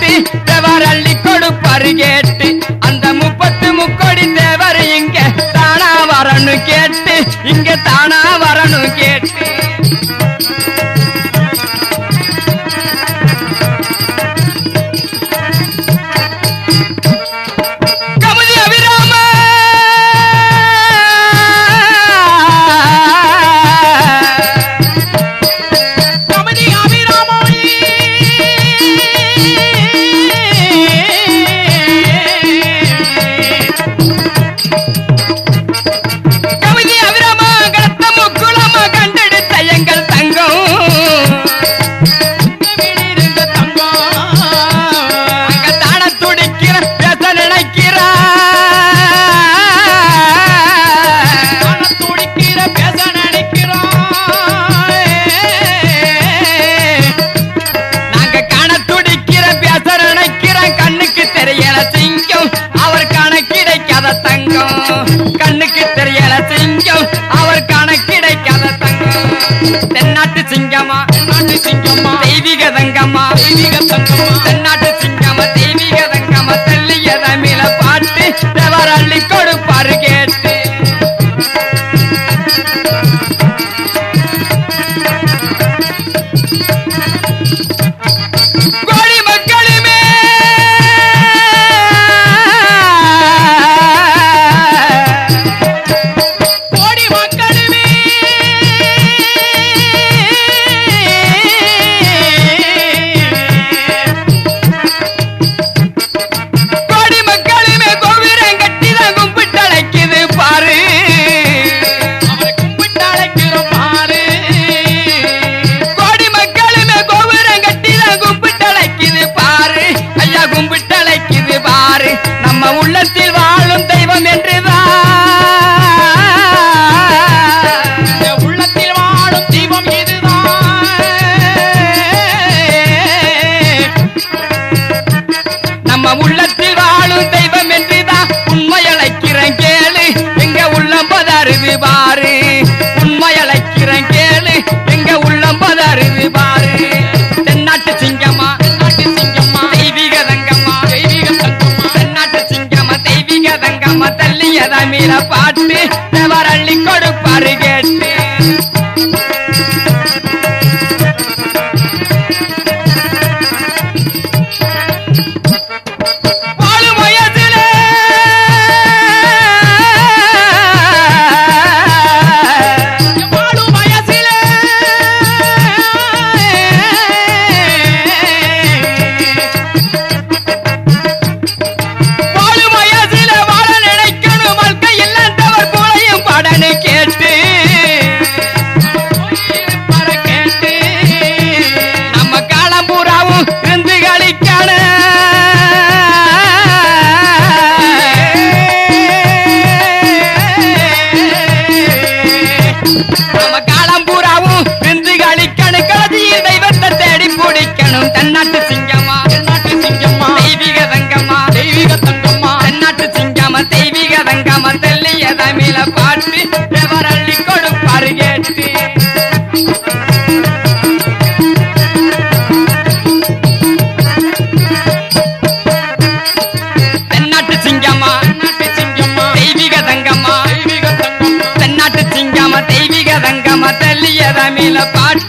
கட்டி தேவரள்ளி கொடுப்பாரு கேட்டு. அந்த முப்பத்து முக்கோடி தேவர் இங்க தானா வரணும் கேட்டு இங்க தானா தங்கம்மா தெய்வீக தங்கம்மா தெய்வீக தங்கம்மா. estilo எதமீன பாட்டு வரள்ளி அடிக்கணும் தன்னாட்டு சிங்கமா தன்னாட்டு சிங்கமா தெய்வீக வெங்கம்மா தெய்வீக தங்கம்மா. தன்னாட்டு சிங்கமா தெய்வீக வெங்கம்மா தெல்லிய தமிழ பாட்டு எவரள்ளி கொடுப்பாரு கேட்டு. சிங்கம்மா. தெய்வீக தங்கம்மா. தெய்வீக தங்கம்மா. தென்னாட்டு சிங்கமா தெல்லிய தமிழ பாட்டு